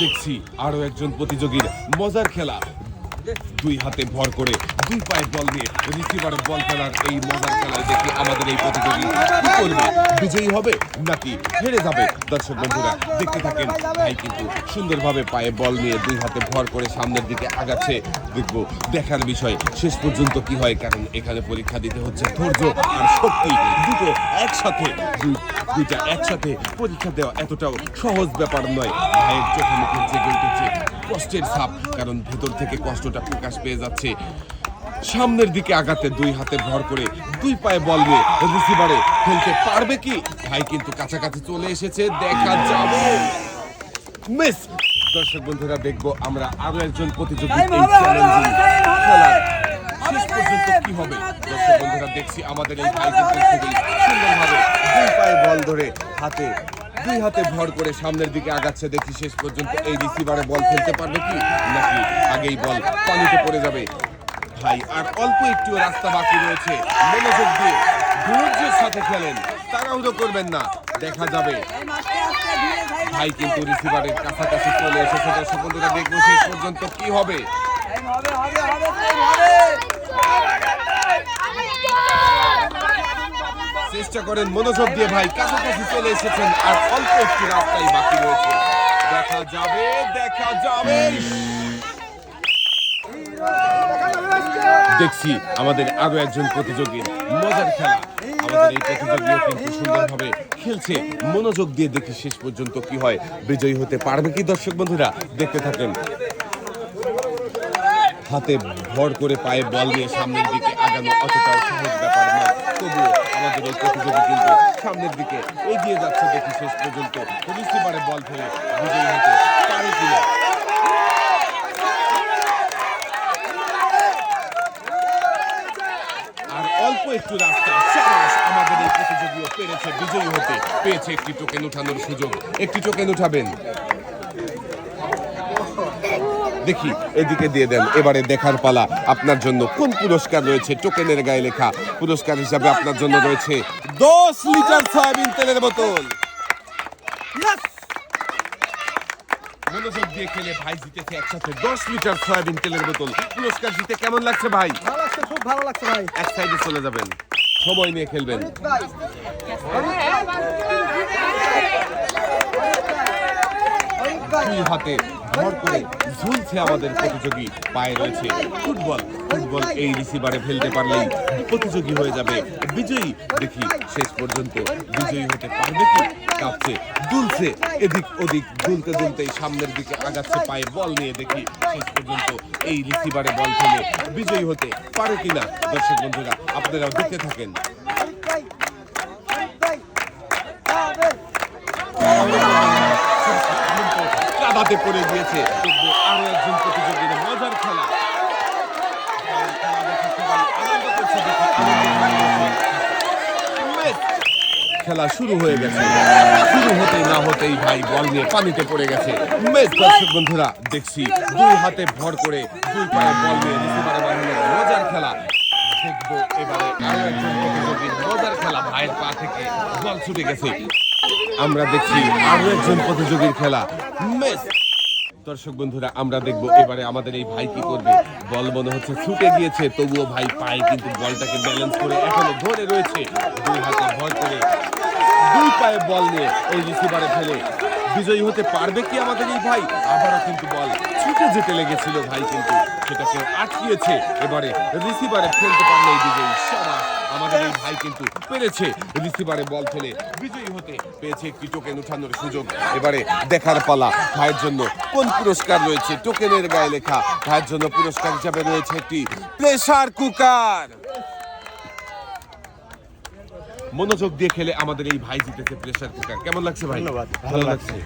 দেখছি আরও একজন প্রতিযোগীর মজার খেলা। দুই হাতে ভর করে দুই পায়ে বল দিয়ে রিসিভার বল খেলার এই মজার খেলায় আমাদের এই প্রতিযোগী কি করবে? বিজয়ী হবে নাকি হেরে যাবে? দর্শক বন্ধুরা, দেখতে থাকেন, ভাই কিন্তু সুন্দরভাবে পায়ে বল নিয়ে দুই হাতে ভর করে সামনের দিকে আগাচ্ছে। দেখব, দেখার বিষয়, শেষ পর্যন্ত কি হয়, কারণ এখানে পরীক্ষা দিতে হচ্ছে ধৈর্য আর শক্তি। দুটো একসাথে দুইটা একসাথে পরীক্ষা দেওয়া এতটাও সহজ ব্যাপার নয়। ভাইয়ের চোখে মুখে উঠেছে কষ্টের ছাপ, কারণ ভেতর থেকে কষ্টটা প্রকাশ পেয়ে যাচ্ছে। সামনের দিকে আগাতে দুই হাতে ভর করে দুই পায়ে বল নিয়ে রিসিভারে খেলতে পারবে কি? ভাই কিন্তু কাছাকাছি চলে এসেছে দেখা যাবে। মিস দর্শক বন্ধুরা দেখব আমরা আরও একজন প্রতিযোগী এই চ্যালেঞ্জিং খেলার শেষ পর্যন্ত কি হবে? দর্শক বন্ধুরা দেখছি আমাদের এই ভাই কিন্তু খুবই সুন্দরভাবে দুই পায়ে বল ধরে হাতে দুই হাতে ভর করে সামনের দিকে আগাচ্ছে। দেখি শেষ পর্যন্ত এই রিসিভারে বল খেলতে পারবে কি? নাকি আগেই বল পানিতে পড়ে যাবে। ভাই, আর অল্প একটু রাস্তা বাকি রয়েছে। মনোযোগ দিয়ে ধৈর্যের সাথে খেলেন। তাড়াহুড়ো করবেন না, দেখা যাবে। ভাই কিন্তু রিসিভারের কাছাকাছি চলে এসেছে। দর্শক বন্ধুরা, দেখব শেষ পর্যন্ত কি হবে। চেষ্টা করেন মনোযোগ দিয়ে ভাই, কাছাকাছি চলে এসেছেন আর অল্প একটু রাস্তায় বাকি রয়েছে। দেখা যাবে দেখা যাবে। দেখছি আমাদের আরও একজন প্রতিযোগীর মজার খেলা। আমাদের এই প্রতিযোগীও কিন্তু সুন্দরভাবে খেলছে। মনোযোগ দিয়ে দেখি শেষ পর্যন্ত কি হয়। বিজয়ী হতে পারবে কি দর্শক বন্ধুরা? দেখতে থাকেন। হাতে ভর করে পায়ে বল নিয়ে সামনের দিকে আগানো অতটাও সহজ ব্যাপার নয় তবুও আমাদের এই প্রতিযোগী কিন্তু সামনের দিকে এগিয়ে যাচ্ছে দেখি শেষ পর্যন্ত। রিসিভারে বল ফেলে বিজয়ী হতে পারে কিনা আর অল্প একটু আমাদের এই প্রতিযোগীও পেরেছে বিজয়ী হতে। পেয়েছে একটি টোকেন উঠানোর সুযোগ। একটি টোকেন উঠাবেন। দেখি, এদিকে দিয়ে দেন। এবারে দেখার পালা। আপনার জন্য কোন পুরস্কার রয়েছে? টোকেনের গায়ে লেখা পুরস্কার হিসাবে আপনার জন্য রয়েছে দশ লিটার সয়াবিন তেলের বোতল। মনোযোগ দিয়ে খেলে ভাই জিতেছে একসাথে দশ লিটার সয়াবিন তেলের বোতল। পুরস্কার জিতে কেমন লাগছে ভাই? ভালো লাগছে খুব ভালো লাগছে ভাই। এক সাইডে চলে যাবেন। সময় নিয়ে খেলবেন। দুই হাতে। ভর করে ঝুলছে আমাদের প্রতিযোগী পায়ে রয়েছে ফুটবল ফুটবল এই রিসিভারে ফেলতে পারলেই প্রতিযোগী হয়ে যাবে বিজয়ী দেখি শেষ পর্যন্ত বিজয়ী হতে পারবে কি কাঁপছে দুলছে এদিক ওদিক দুলতে দুলতেই সামনের দিকে আগাচ্ছে পায়ে বল নিয়ে দেখি শেষ পর্যন্ত এই রিসিভারে বল ফেলে বিজয়ী হতে পারে কিনা দর্শক বন্ধুরা আপনারাও দেখতে থাকেন কাদাতে পড়ে গিয়েছে। আরও একজন প্রতিযোগীর মজার খেলা। খেলা শুরু হয়ে গেছে। শুরু হতেই না হতেই ভাই বল নিয়ে পানিতে পড়ে গেছে। মেস দর্শক বন্ধুরা দেখছি দুই হাতে ভর করে দুই পায়ে বল নিয়ে রিসিভারে বানানোর মজার খেলা। দেখব এবারে আরও একজন প্রতিযোগীর মজার খেলা। ভাইয়ের পা থেকে বল ছুটে গেছে। আমরা দেখছি আরও একজন প্রতিযোগীর খেলা। দর্শক বন্ধুরা, আমরা দেখব এবারে আমাদের এই ভাই কি করবে। বল মনে হচ্ছে ছুটে গিয়েছে, তবুও ভাই পায়ে কিন্তু বলটাকে ব্যালেন্স করে এখনও ধরে রয়েছে। দুই হাতে ভর করে দুই পায়ে বল নিয়ে এই রিসিভারে ফেলে। বিজয়ী হতে পারবে কি আমাদের এই ভাই? আবারও কিন্তু বল ছুটে যেতে লেগেছিল ভাই কিন্তু। সেটাকে আটকিয়েছে। এবারে রিসিভারে ফেলতে পারলে বিজয়ী সাবাস আমাদের এই ভাই কিন্তু পেরেছে। রিসিভারে বল ফেলে বিজয়ী হতে পেয়েছে একটি টোকেন উঠানোর সুযোগ। এবারে দেখার পালা ভাইয়ের জন্য কোন পুরস্কার রয়েছে? টোকেনের গায়ে লেখা ভাইয়ের জন্য পুরস্কার হিসাবে রয়েছে একটি প্রেসার কুকার মনোযোগ দিয়ে খেলে আমাদের এই ভাই জিতেছে প্রেসার কুকার কেমন লাগছে ভাই? ধন্যবাদ, ভালো লাগছে।